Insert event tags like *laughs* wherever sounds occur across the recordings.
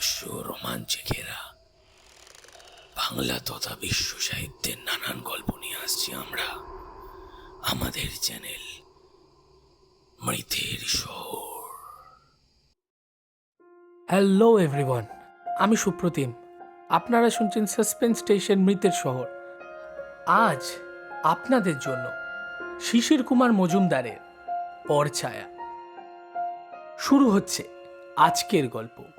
রহস্য রোমাঞ্চে ঘেরা বাংলা তথা বিশ্ব সাহিত্যের নানান গল্প নিয়ে আসছি আমরা। আমাদের চ্যানেল মৃতের শহর। হ্যালো এভরিওয়ান আমি সুপ্রতিম। আপনারা শুনছেন সাসপেন্স স্টেশন মৃতের শহর। আজ আপনাদের জন্য শিশির কুমার মজুমদারের পরছায়া। শুরু হচ্ছে আজকের গল্প।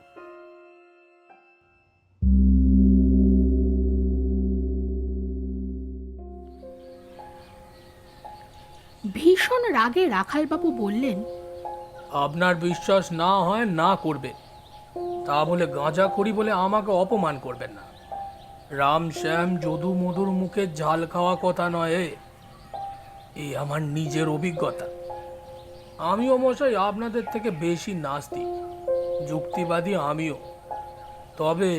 রাগে রাখালবাবু বললেন আপনার বিশ্বাস না হয় না করবে। তা বলে গাঁজা করি বলে আমাকে অপমান করবেন না। রাম শ্যাম যদু মধুর মুখে ঝাল খাওয়া কথা নয় এ। এই আমার নিজের অভিজ্ঞতা। আমিও মশাই আপনাদের থেকে বেশি নাস্তিক যুক্তিবাদী আমিও। তবে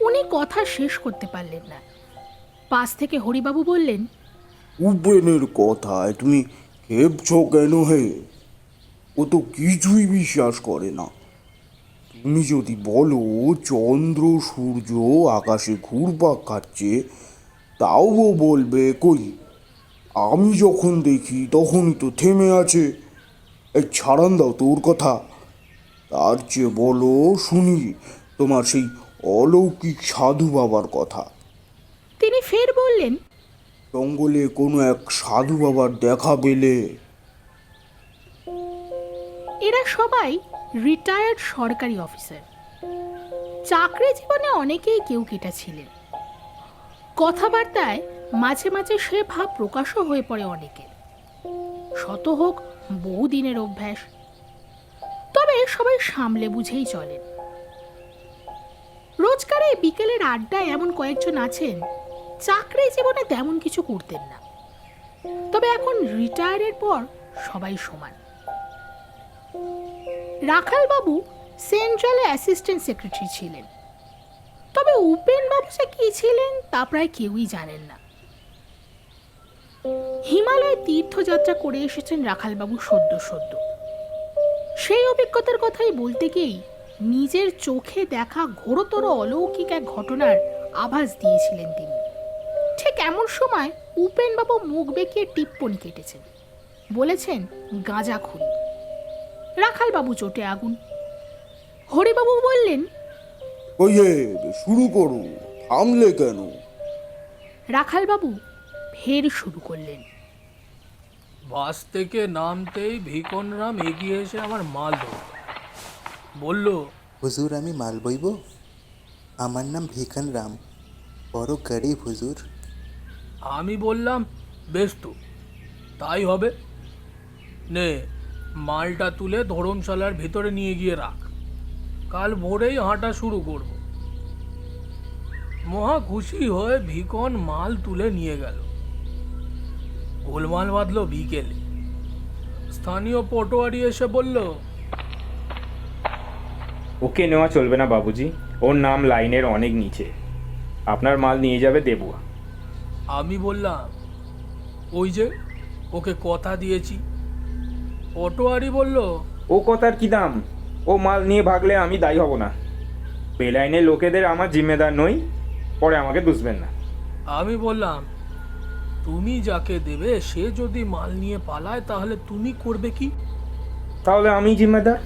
উনি কথা শেষ করতে পারলেন না। পাশ থেকে হরিবাবু বললেন উপেনের কথায় তুমি খেপছ কেন হে? ও তো কিছুই বিশ্বাস করে না। তুমি যদি বলো, চন্দ্র, সূর্য, আকাশে ঘুরপাক খাচ্ছে, তাও ও বলবে, কই, আমি যখন দেখি তখনই তো থেমে আছে। এই ছাড়ান দাও তোর কথা। তার চেয়ে বলো, শুনি, তোমার সেই অলৌকিক সাধু বাবার কথা। তিনি ফের বললেন জঙ্গলে কোনো এক সাধু বাবার দেখা পেলে। এরা সবাই রিটায়ার্ড সরকারি অফিসার চাকরি জীবনে অনেকেই কেউ কেটা ছিলেন। কথাবার্তায় মাঝে মাঝে সে ভাব প্রকাশও হয়ে পড়ে অনেকের। শত হোক বহুদিনের অভ্যাস। তবে সবাই সামলে বুঝেই চলেন। রোজকার বিকেলের আড্ডায় এমন কয়েকজন আছেন চাকরি জীবনে তেমন কিছু করতেন না। তবে এখন রিটায়ারের পর সবাই সমান। রাখালবাবু সেন্ট্রালে অ্যাসিস্ট্যান্ট সেক্রেটারি ছিলেন। তবে উপেনবাবু যে কি ছিলেন তা প্রায় কেউই জানেন না। হিমালয় তীর্থযাত্রা করে এসেছেন রাখালবাবু সদ্য সদ্য। সেই অভিজ্ঞতার কথাই বলতে গিয়েই নিজের চোখে দেখা ঘোরতর অলৌকিক এক ঘটনার আভাস দিয়েছিলেন তিনি। ঠিক এমন সময় উপেনবাবু মুখ বেঁকিয়ে টিপ্পনি কেটেছেন। বলেছেন গাঁজা খুরি রাখালবাবু চোটে আগুন। হরিবাবু বললেন ওই শুরু করো থামলে কেন? রাখালবাবু ফের শুরু করলেন। বাস থেকে নামতেই ভিকনরাম এগিয়ে এসে আমার মাল ধরল। বলল হুজুর আমি মাল বইব? আমার নাম ভিকান রাম। বড় গরিব হুজুর। আমি বললাম, বেশ তো, তাই হবে। নে, মালটা তুলে ধরমশালার ভিতরে নিয়ে গিয়ে রাখ। কাল ভোরেই হাঁটা শুরু করব। মহা খুশি হয়ে ভিকন মাল তুলে নিয়ে গেল। গোলমাল বাঁধলো বিকেলে। স্থানীয় পটোয়ারি এসে বলল, ওকে নেওয়া চলবে না বাবুজি। ওর নাম লাইনের অনেক নিচে। আপনার মাল নিয়ে যাবে দেবুয়া। আমি বললাম ওই যে ওকে কথা দিয়েছি। অটোয়ারি বলল ও কথার কি দাম? ও মাল নিয়ে ভাগলে আমি দায়ী হব না। বেলাইনের লোকেদের আমার জিম্মেদার নই পরে আমাকে দুষবেন না। আমি বললাম তুমি যাকে দেবে সে যদি মাল নিয়ে পালায় তাহলে তুমি করবে কি? তাহলে আমি জিম্মেদার?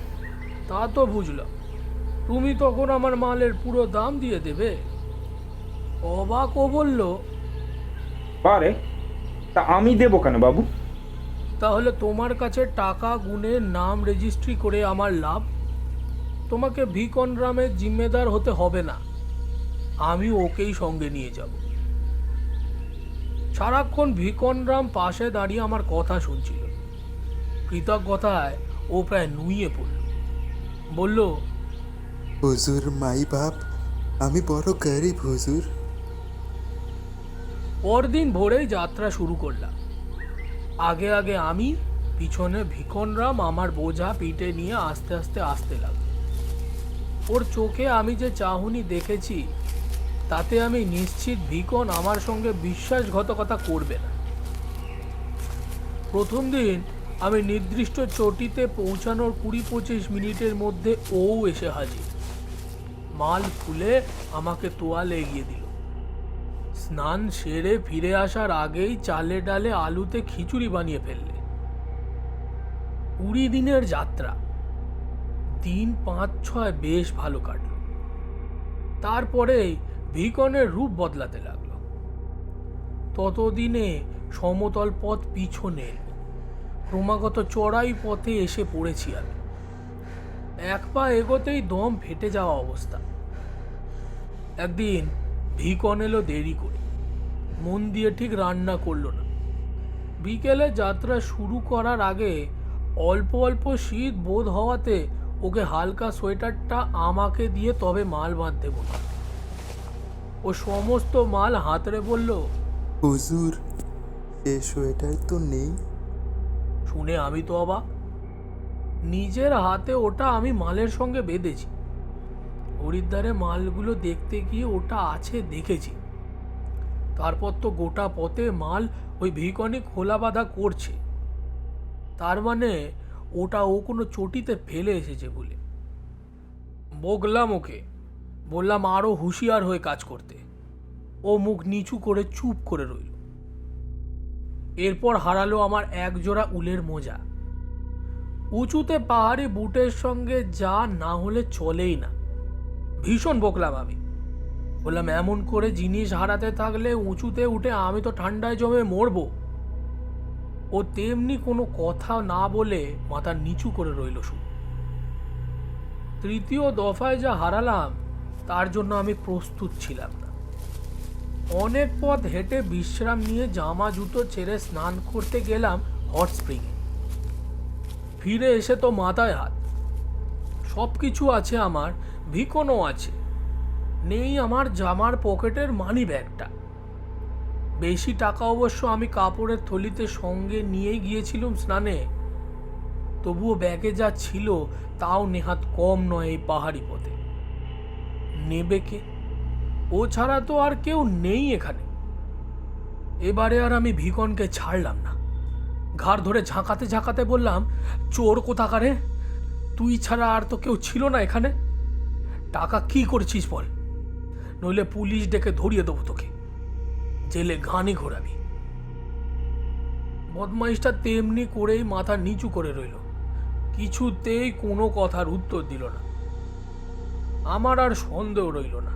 তা তো বুঝলাম। তুমি তখন আমার মালের পুরো দাম দিয়ে দেবে। অবাক ও বলল পারে তা আমি দেবো কেন বাবু? তাহলে তোমার কাছে টাকা গুনে নাম রেজিস্ট্রি করে আমার লাভ? তোমাকে ভিকন রামের জিম্মেদার হতে হবে না। আমি ওকেই সঙ্গে নিয়ে যাব। সারাক্ষণ ভিকন রাম পাশে দাঁড়িয়ে আমার কথা শুনছিল। কৃতজ্ঞতায় ও প্রায় নুইয়ে পড়ল। বলল হুজুর মাই বাপ আমি বড় গরিব হুজুর। পরদিন ভোরেই যাত্রা শুরু করলাম। আগে আগে আমি, পিছনে ভিকনরাম আমার বোঝা পিঠে নিয়ে আস্তে আস্তে আসতে লাগল। ওর চোখে আমি যে চাহনি দেখেছি, তাতে আমি নিশ্চিত ভিকন আমার সঙ্গে বিশ্বাসঘাতকতা করবে না। প্রথম দিন আমি নির্দিষ্ট চটিতে পৌঁছানোর কুড়ি পঁচিশ মিনিটের মধ্যে ও এসে হাজির। মাল খুলে আমাকে তোয়ালে এগিয়ে দিল। স্নান সেরে ফিরে আসার আগেই চালে ডালে আলুতে খিচুড়ি বানিয়ে ফেললে। কুড়ি দিনের যাত্রা। দিন পাঁচ ছয় বেশ ভালো কাটল। তারপরেই ভিকনের রূপ বদলাতে লাগল। ততদিনে সমতল পথ পিছনে, ক্রমাগত চড়াই পথে এসে পড়েছি আমি। এক পা এগোতেই দম ফেটে যাওয়া অবস্থা। একদিন ভিকন এলো দেরি করে। মন দিয়ে ঠিক রান্না করল না। বিকেলে যাত্রা শুরু করার আগে অল্প অল্প শীত বোধ হওয়াতে ওকে হালকা সোয়েটারটা আমাকে দিয়ে তবে মাল বাঁধতে বলল। ও সমস্ত মাল হাতড়ে বলল হুজুর সে সোয়েটার তো নেই। শুনে আমি তো অবাক। নিজের হাতে ওটা আমি মালের সঙ্গে বেঁধেছি। হরিদ্বারে মালগুলো দেখতে গিয়ে ওটা আছে দেখেছি। তারপর তো গোটা পথে মাল ওই ভিকনে খোলা বাঁধা করছে। তার মানে ওটা ও কোনো চটিতে ফেলে এসেছে বলে। বকলাম ওকে। বললাম আরও হুঁশিয়ার হয়ে কাজ করতে। ও মুখ নিচু করে চুপ করে রইল। এরপর হারালো আমার এক জোড়া উলের মোজা। উঁচুতে পাহাড়ি বুটের সঙ্গে যা না হলে চলেই না। ভীষণ বকলাম আমি। বললাম, এমন করে জিনিস হারাতে থাকলে উঁচুতে উঠে আমি তো ঠান্ডায় জমে মরবো। ও তেমনি কোনো কথা না বলে মাথা নিচু করে রইল শুধু। তৃতীয় দফায় যা হারালাম, তার জন্য আমি প্রস্তুত ছিলাম না। অনেক পথ হেঁটে বিশ্রাম নিয়ে জামা জুতো ছেড়ে স্নান করতে গেলাম হট স্প্রিংয়ে। ফিরে এসে তো মাথায় হাত। সব কিছু আছে আমার ভিকনও আছে। নেই আমার জামার পকেটের মানি ব্যাগটা বেশি টাকা অবশ্য আমি কাপড়ের থলিতে সঙ্গে নিয়ে গিয়েছিলাম স্নানে। তবুও ব্যাগে যা ছিল তাও নেহাত কম নয় এই পাহাড়ি পথে। নেবে কে? ও ছাড়া তো আর কেউ নেই এখানে। এবারে আর আমি ভিকনকে ছাড়লাম না। ঘাড় ধরে ঝাঁকাতে ঝাঁকাতে বললাম, চোর কোথাকারে? তুই ছাড়া আর তো কেউ ছিল না এখানে? টাকা কি করেছিস বল? নইলে পুলিশ ডেকে ধরিয়ে দেবো তোকে। জেলে ঘানি ঘোরাবি। বদমাইশটা তেমনি করেই মাথা নিচু করে রইল। কিছুতেই কোনো কথার উত্তর দিল না। আমার আর সন্দেহ রইল না।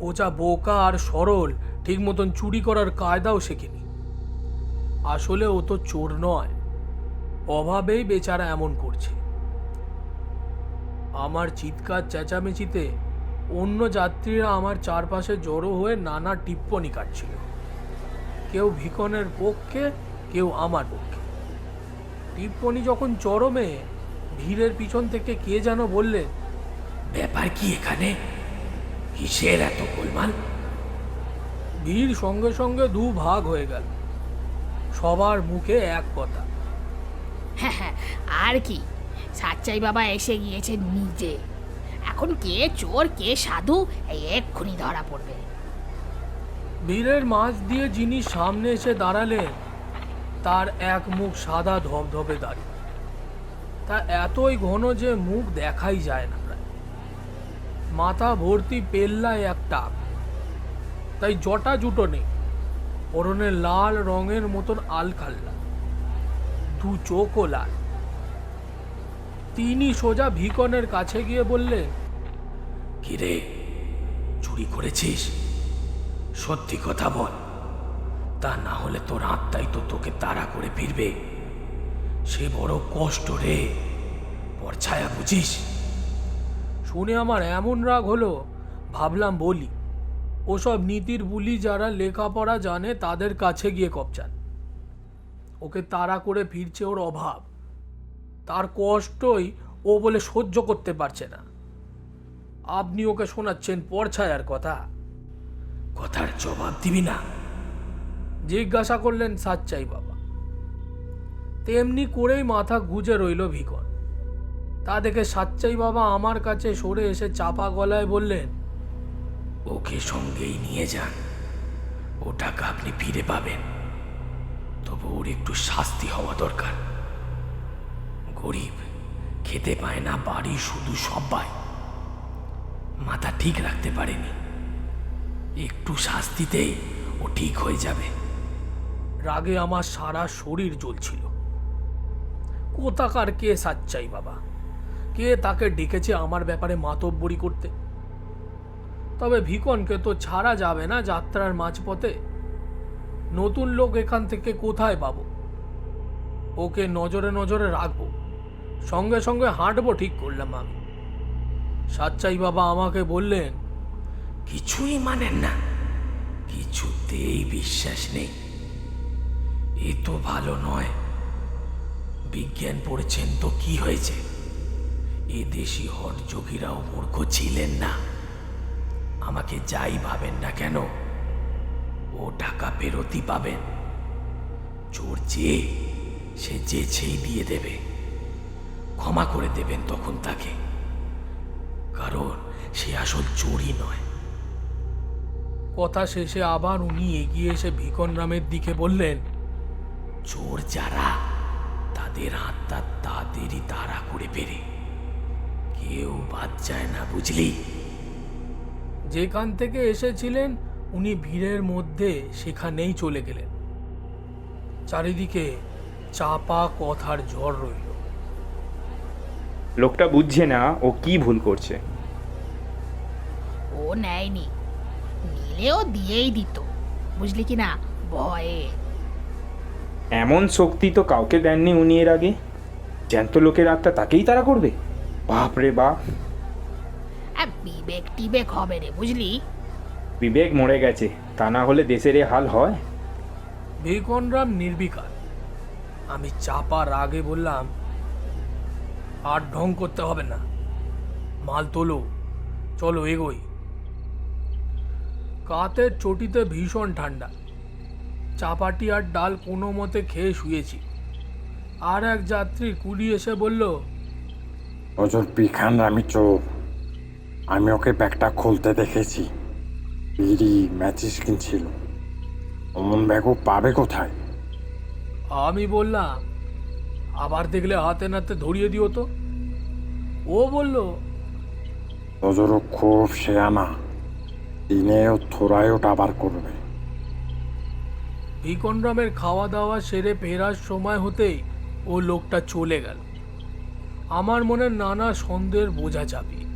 ও যা বোকা আর সরল ঠিক মতন চুরি করার কায়দাও শেখেনি। আসলে ও তো চোর নয়। অভাবেই বেচারা এমন করছে। আমার চিৎকার চেঁচামেচিতে অন্য যাত্রীরা আমার চারপাশে জড়ো হয়ে নানা টিপ্পনি কাটছিল। কেউ ভিকনের পক্ষে, কেউ আমার পক্ষে। টিপ্পনি যখন চরমে, ভিড়ের পিছন থেকে কে যেন বললে, ব্যাপার কি এখানে? কিসের এত গোলমাল? ভিড় সঙ্গে সঙ্গে দু ভাগ হয়ে গেল। সবার মুখে এক কথা। হ্যাঁ আর কি? সাচ্চাই বাবা এসে গিয়েছে নিজে। এখন কে চোর, কে সাধু এই এক্ষুনি ধরা পড়বে। ভিড়ের মাঝ দিয়ে যিনি সামনে এসে দাঁড়ালেন, তার এক মুখ সাদা ধবধবে দাড়ি। তা এতই ঘন যে মুখ দেখাই যায় না প্রায়। মাথা ভর্তি পেল্লায় এক টাক। তাই জটা জুটো নেই। পরনে লাল রঙের মতন আলখাল্লা। দু চোখও লাল। তিনি সোজা ভিকনের কাছে গিয়ে বললেন কিরে, চুরি করেছিস? সত্যি কথা বল। তা না হলে তোর আত্মাই তো তোকে তাড়া করে ফিরবে। সে বড় কষ্ট রে। পরছায়া বুঝিস? শুনে আমার এমন রাগ হলো, ভাবলাম বলি, ওসব নীতির বুলি যারা লেখাপড়া জানে তাদের কাছে গিয়ে কপচান। ওকে তাড়া করে ফিরছে ওর অভাব। তার কষ্টই ও বলে সহ্য করতে পারছে না। আপনি ওকে শোনাচ্ছেন পরছায়ার কথা। কথার জবাব দিবি না। জিজ্ঞাসা করলেন সাচ্চাই বাবা। তেমনি করেই মাথা গুজে রইল ভিকন। তা দেখে সাচ্চাই বাবা আমার কাছে সরে এসে চাপা গলায় বললেন, ওকে সঙ্গেই নিয়ে যান। ও টাকা আপনি ফিরে পাবেন। তবু ওর একটু শাস্তি হওয়া দরকার। গরিব, খেতে পায় না বাড়ি, শুধু সবাই। মাথা ঠিক রাখতে পারেনি। একটু শাস্তিতেই ও ঠিক হয়ে যাবে। রাগে আমার সারা শরীর জ্বলছিল। কোথাকার কে সাচ্চাই বাবা? কে তাকে ডেকেছে আমার ব্যাপারে মাতব্বরি করতে? তবে ভিকনকে তো ছাড়া যাবে না যাত্রার মাঝপথে। নতুন লোক এখান থেকে কোথায় পাবো? ওকে নজরে নজরে রাখব। সঙ্গে সঙ্গে হাঁটবো ঠিক করলাম আমি। সাচ্চাই বাবা আমাকে বললেন, কিছুই মানেন না, কিছুতেই বিশ্বাস নেই। এ তো ভালো নয়। বিজ্ঞান পড়েছেন তো কি হয়েছে? এ দেশি হরযোগীরাও মূর্খ ছিলেন না। আমাকে যাই ভাবেন না কেন, ও টাকা ফেরতই পাবেন। চোর চেয়ে সে যেছেই দিয়ে দেবে। ক্ষমা করে দেবেন তখন তাকে। কারণ সে আসল চোরই নয়। কথা শেষে আবার উনি এগিয়ে এসে ভিকন রামের দিকে বললেন চোর যারা তাদের আত্মা তাদেরই তাড়া করে পেরে কেউ বাদ যায় না বুঝলি? যেখান থেকে এসেছিলেন উনি ভিড়ের মধ্যে সেখানেই চলে গেলেন। চারিদিকে চাপা কথার ঝড় রইল। লোকটা বুঝছে না ও কি ভুল করছে। ও নেয়নি। নিলেও দিয়েই দিত বুঝলি কি না? ভয়ে। এমন শক্তি তো কাউকে দেননি উনি এর আগে। জ্যান্ত লোকের আত্মা তাকেই তারা করবে। বাপ রে বাপ। আর বিবেক টিবেক হবে রে বুঝলি? বিবেক মরে গেছে তা না হলে দেশের এ হাল হয়। ভিকনরাম নির্বিকার। আমি চাপা রাগে বললাম আর ঢং করতে হবে না। মাল তোলো চলো এগোই। কাতের চটিতে ভীষণ ঠান্ডা। চাপাটি আর ডাল কোনো মতে খেয়ে শুয়েছি। আর এক যাত্রী কুলি এসে বলল ওজন পিখান আমি চোর। আমি ওকে ব্যাগটা খুলতে দেখেছি। বিড়ি ম্যাচিস কিনছিল। অমন ব্যাগও পাবে কোথায়? আমি বললাম আবার দেখলে হাতে নাতে ধরিয়ে দিও তো। ও বলল খুব শেয়ানা দিনেও থোড়ায়ও টাবার করবে। ভিকনরামের খাওয়া দাওয়া সেরে ফেরার সময় হতেই ও লোকটা চলে গেল। আমার মনে নানা সন্দেহের বোঝা চাপিয়ে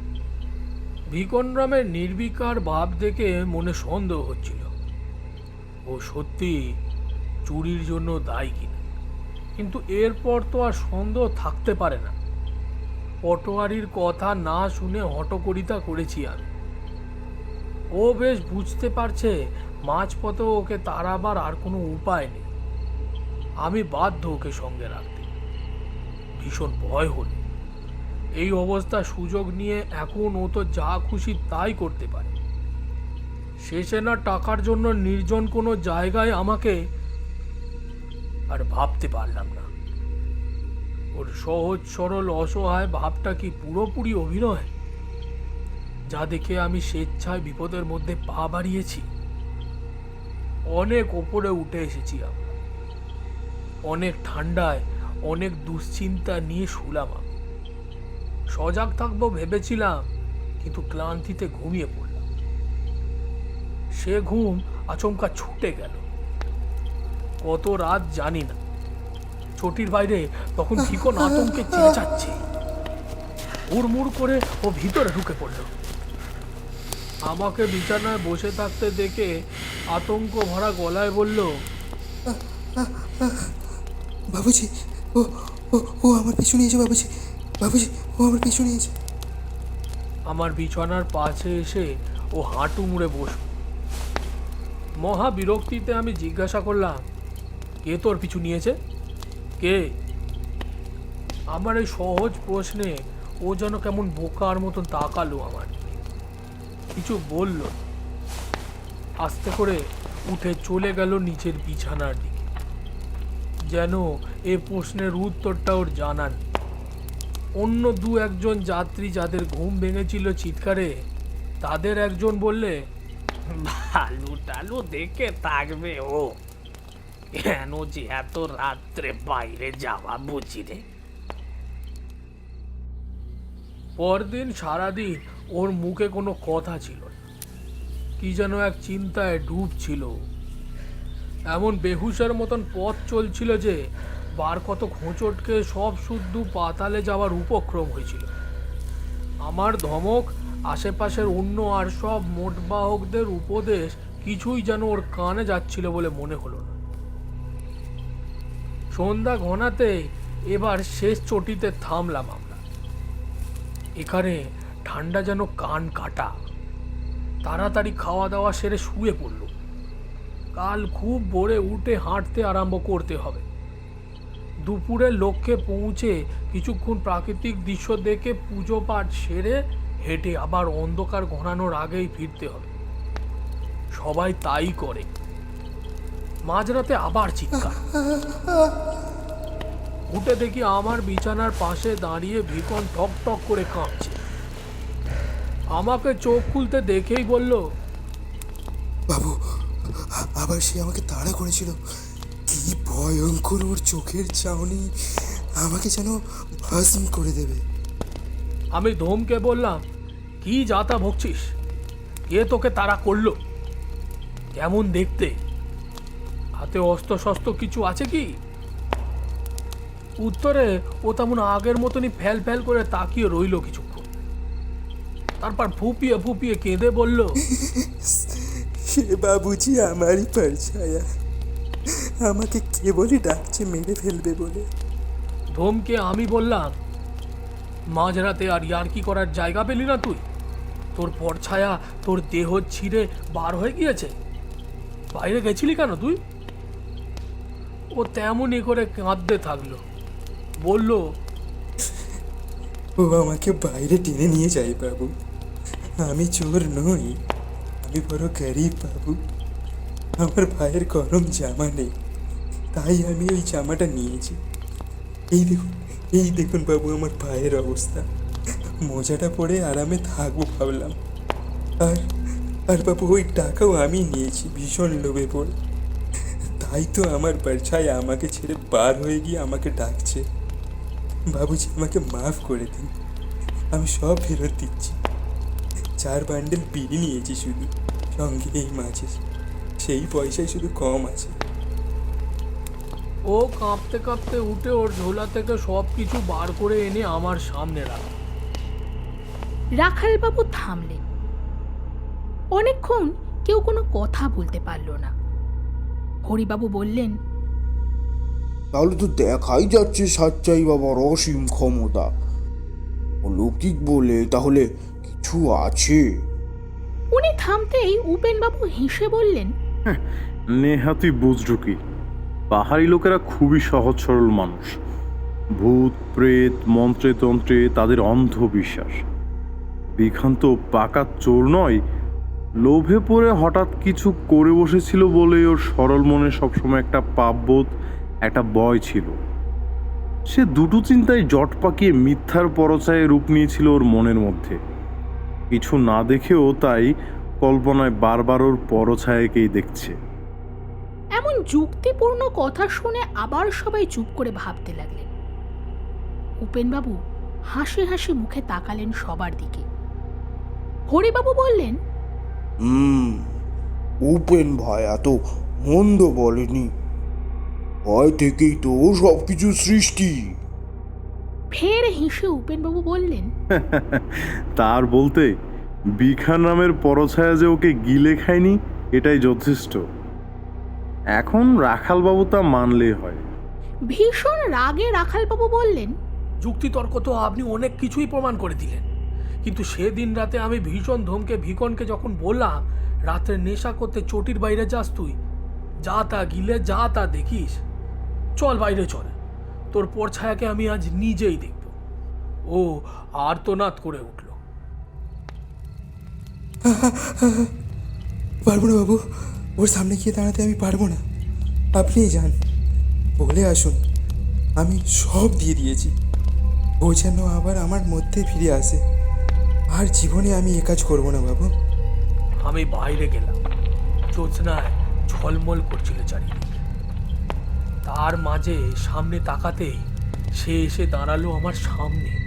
ভিকনরামের নির্বিকার ভাব দেখে মনে সন্দেহ হচ্ছিল ও সত্যি চুরির জন্য দায়ী কিনা? কিন্তু এরপর তো আর সন্দেহ থাকতে পারে না। পটোয়ারির কথা না শুনে হটকরিতা করেছি আমি। ও বেশ বুঝতে পারছে মাঝপথে ওকে তাড়াবার আর কোনো উপায় নেই। আমি বাধ্য ওকে সঙ্গে রাখতে। ভীষণ ভয় হল। এই অবস্থা সুযোগ নিয়ে এখন ও তো যা খুশি তাই করতে পারে। শেষে না টাকার জন্য নির্জন কোনো জায়গায় আমাকে আর ভাবতে পারলাম না। ওর সহজ সরল অসহায় ভাবটা কি পুরোপুরি অভিনয়? যা দেখে আমি স্বেচ্ছায় বিপদের মধ্যে পা বাড়িয়েছি। অনেক ওপরে উঠে এসেছি আমরা। অনেক ঠান্ডায়, অনেক দুশ্চিন্তা নিয়ে শুলাম আমি। সজাগ থাকব ভেবেছিলাম, কিন্তু ক্লান্তিতে ঘুমিয়ে পড়লাম। সে ঘুম আচমকা ছুটে গেল। কত রাত জানি না। চটির বাইরে তখন ঠিকন আতঙ্কে চেঁচাচ্ছে হুড়মুড় করে ও ভিতরে ঢুকে পড়ল। আমাকে বিছানায় বসে থাকতে দেখে আতঙ্ক ভরা গলায় বলল বাবুজি ও ও ও আমার পিছু নিয়েছে বাবুজি বাবুজি ও আমার পিছু নিয়েছে। আমার বিছানার পাশে এসে ও হাঁটু মুড়ে বসল। মহা বিরক্তিতে আমি জিজ্ঞাসা করলাম কে তোর পিছু নিয়েছে? কে? আমার এই সহজ প্রশ্নে ও যেন কেমন বোকার মতন তাকালো আমার। কিছু বলল। আস্তে করে উঠে চলে গেল নিচের বিছানার দিকে। যেন এ প্রশ্নের উত্তরটা ওর জানান অন্য দু একজন যাত্রী যাদের ঘুম ভেঙেছিল চিৎকারে, তাদের একজন বললে, ভালু টালু দেখে থাকবে ও। কেন যে এত রাত্রে বাইরে যাওয়া বুঝি রে পরদিন সারাদিন ওর মুখে কোনো কথা ছিল না। কি যেন এক চিন্তায় ডুব ছিল। এমন বেহুশের মতন পথ চলছিল যে বার কত খোঁচটকে সব শুদ্ধ পাতালে যাওয়ার উপক্রম হয়েছিল। আমার ধমক, আশেপাশের অন্য আর সব মোটবাহকদের উপদেশ কিছুই যেন ওর কানে যাচ্ছিল বলে মনে হলো না। সন্ধ্যা ঘনাতে এবার শেষ চটিতে থামলাম আমরা। এখানে ঠান্ডা যেন কান কাটা। তাড়াতাড়ি খাওয়া দাওয়া সেরে শুয়ে পড়ল। কাল খুব ভোরে উঠে হাঁটতে আরম্ভ করতে হবে। দুপুরের লক্ষ্যে পৌঁছে কিছুক্ষণ প্রাকৃতিক দৃশ্য দেখে পুজো পাঠ সেরে হেঁটে আবার অন্ধকার ঘনানোর আগেই ফিরতে হবে। সবাই তাই করে। মাঝরাতে আবার চিৎকার। উঠে দেখি আমার বিছানার পাশে দাঁড়িয়ে ভিকন ঠক ঠক করে কাঁপছে। আমাকে চোখ খুলতে দেখেই বলল বাবু আবার সে আমাকে তাড়া করেছিল। কি ভয়ঙ্কর ওর চোখের চাউনি আমাকে যেন ভস্ম করে দেবে। আমি ধমকে বললাম কি যাতা ভুগছিস? কে তোকে তারা করল? কেমন দেখতে? হাতে অস্ত্র শস্ত্র কিছু আছে কি? উত্তরে ও তেমন আগের মতনই ফ্যাল ফ্যাল করে তাকিয়ে রইল কিছুক্ষণ। তারপর ফুপিয়ে ফুপিয়ে কেঁদে বলল *laughs* সে বাবুজি আমারই পরছায়া। আমাকে কেবলই ডাকছে মেরে ফেলবে বলে। ধমকে আমি বললাম মাঝরাতে আর ইয়ার কি করার জায়গা পেলি না তুই? তোর পরছায়া তোর দেহ ছিঁড়ে বার হয়ে গিয়েছে। বাইরে গেছিলি কেন তুই? ও তেমনই করে কাঁদতে থাকল। বলল, ও আমাকে বাইরে টেনে নিয়ে যায় বাবু। আমি চোর নই, আমি বড় গরিব বাবু। আমার ভাইয়ের গরম জামা নেই, তাই আমি ওই জামাটা নিয়েছি। এই দেখুন এই দেখুন বাবু আমার ভাইয়ের অবস্থা। মোজাটা পরে আরামে থাকব ভাবলাম। আর আর বাবু ওই টাকাও আমি নিয়েছি, ভীষণ লোভে পড়ে। তাই তো আমার বাচ্চায় আমাকে ছেড়ে বার হয়ে গিয়ে আমাকে ডাকছে। বাবুজি আমাকে মাফ করে দিন। আমি সব ফেরত দিচ্ছি। চার বান্ডেল বিড়ি নিয়েছি শুধু সঙ্গে এই মাছের। সেই পয়সায় শুধু কম আছে। ও কাঁপতে কাঁপতে উঠে ওর ঝোলা থেকে সব কিছু বার করে এনে আমার সামনে রাখ। রাখালবাবু থামলেন। অনেকক্ষণ কেউ কোনো কথা বলতে পারল না। হরিবাবু বললেন তাহলে তো দেখাই যাচ্ছে সাচ্চাই বাবার অসীম ক্ষমতা। অলৌকিক বলে তাহলে কিছু আছে? উনি থামতেই উপেনবাবু হেসে বললেন নেহাতি বুজরুকি পাহাড়ি লোকেরা খুবই সহজ সরল মানুষ। ভূত প্রেত মন্ত্রে তন্ত্রে তাদের অন্ধবিশ্বাস। বিখান্ত পাকা চোর নয় লোভে পড়ে হঠাৎ কিছু করে বসেছিল বলে ওর সরল মনে সবসময় একটা পাপবোধ, একটা ভয় ছিল। সে দুটো চিন্তায় জট পাকিয়ে মিথ্যার পরচায়ে রূপ নিয়েছিল ওর মনের মধ্যে। কিছু না দেখেও তাই কল্পনায় বারবার ওর পরছায়াকেই দেখছে। এমন যুক্তিপূর্ণ কথা শুনে আবার সবাই চুপ করে ভাবতে লাগলেন। উপেনবাবু হাসি হাসি মুখে তাকালেন সবার দিকে। হরিবাবু বললেন হুম উপেন ভাই এত মন্দ বলেনি। ভয় থেকেই তো সব কিছু সৃষ্টি। ফের হেসে উপেনবাবু বললেন *laughs* তার বলতে বিখা নামের পরছায়া যে ওকে গিলে খায়নি এটাই যথেষ্ট। এখন রাখালবাবু তা মানলেই হয়। ভীষণ রাগে রাখালবাবু বললেন যুক্তিতর্ক তো আপনি অনেক কিছুই প্রমাণ করে দিলেন। কিন্তু সেদিন রাতে আমি ভীষণ ধমকে ভিকনকে যখন বললাম, রাত্রে নেশা করতে চটির বাইরে যাস তুই, যা তা গিলে, যা তা দেখিস। চল বাইরে চল, তোর পরছায়াকে আমি আজ নিজেই দেখব। ও আর্তনাদ করে উঠল। পারব না বাবু, ওর সামনে গিয়ে দাঁড়াতে আমি পারব না। আপনিই যান, বলে আসুন, আমি সব দিয়ে দিয়েছি। ও যেন আবার আমার মধ্যে ফিরে আসে। আর জীবনে আমি এ কাজ করব না বাবু। আমি বাইরে গেলাম। জ্যোৎস্নায় ঝলমল করছিল চারিদিকে। তার মাঝে সামনে তাকাতেই সে এসে দাঁড়াল আমার সামনে।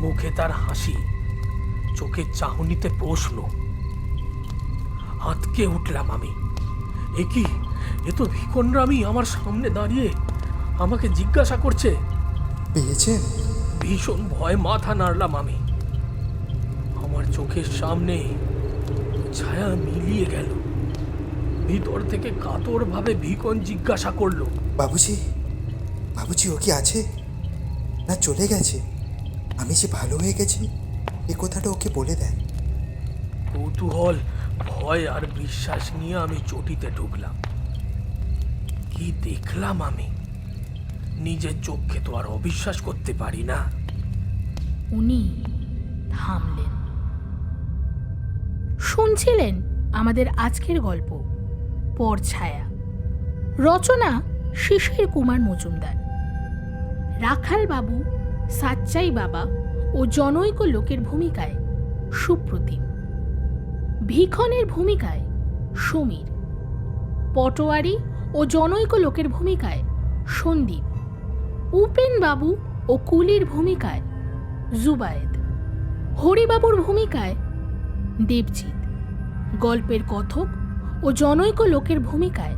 মুখে তার হাসি চোখের চাহনিতে প্রশ্ন। আতকে উঠলাম আমি। এ কি? এ তো ভিকনরামি আমার সামনে দাঁড়িয়ে আমাকে জিজ্ঞাসা করছে। পেয়েছেন? ভীষণ ভয় মাথা নাড়লাম আমি। চোখের সামনে ছায়া মিলিয়ে গেল। ভিতর থেকে কাতরভাবে ভিকন জিজ্ঞাসা করল বাবুজি বাবুজি ও কি আছে? না চলে গেছে। আমি যে ভালো হয়ে গেছি এ কথাটা ওকে বলে দেয় কৌতূহল ভয় আর বিশ্বাস নিয়ে আমি চটিতে ঢুকলাম। কি দেখলাম আমি? নিজের চোখকে তো আর অবিশ্বাস করতে পারি না। উনি থামলেন। শুনছিলেন আমাদের আজকের গল্প পরছায়া রচনা শিশির কুমার মজুমদার। রাখাল বাবু, সাচ্চাই বাবা ও জনৈক লোকের ভূমিকায় সুপ্রতিম। ভিখনের ভূমিকায় সমীর। পটোয়ারি ও জনৈক লোকের ভূমিকায় সন্দীপ। উপেন বাবু ও কুলির ভূমিকায় জুবায়েদ। হরিবাবুর ভূমিকায় দেবজিৎ গল্পের কথক ও জনৈক লোকের ভূমিকায়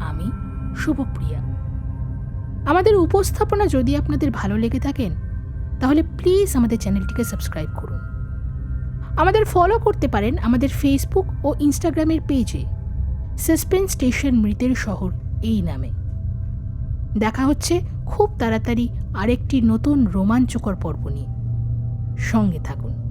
আমি শুভপ্রিয়া। আমাদের উপস্থাপনা যদি আপনাদের ভালো লেগে থাকেন, তাহলে প্লিজ আমাদের চ্যানেলটিকে সাবস্ক্রাইব করুন। আমাদের ফলো করতে পারেন আমাদের ফেসবুক ও ইনস্টাগ্রামের পেজে সাসপেন্স স্টেশন মৃতের শহর এই নামে। দেখা হচ্ছে খুব তাড়াতাড়ি আরেকটি নতুন রোমাঞ্চকর পর্ব নিয়ে। সঙ্গে থাকুন।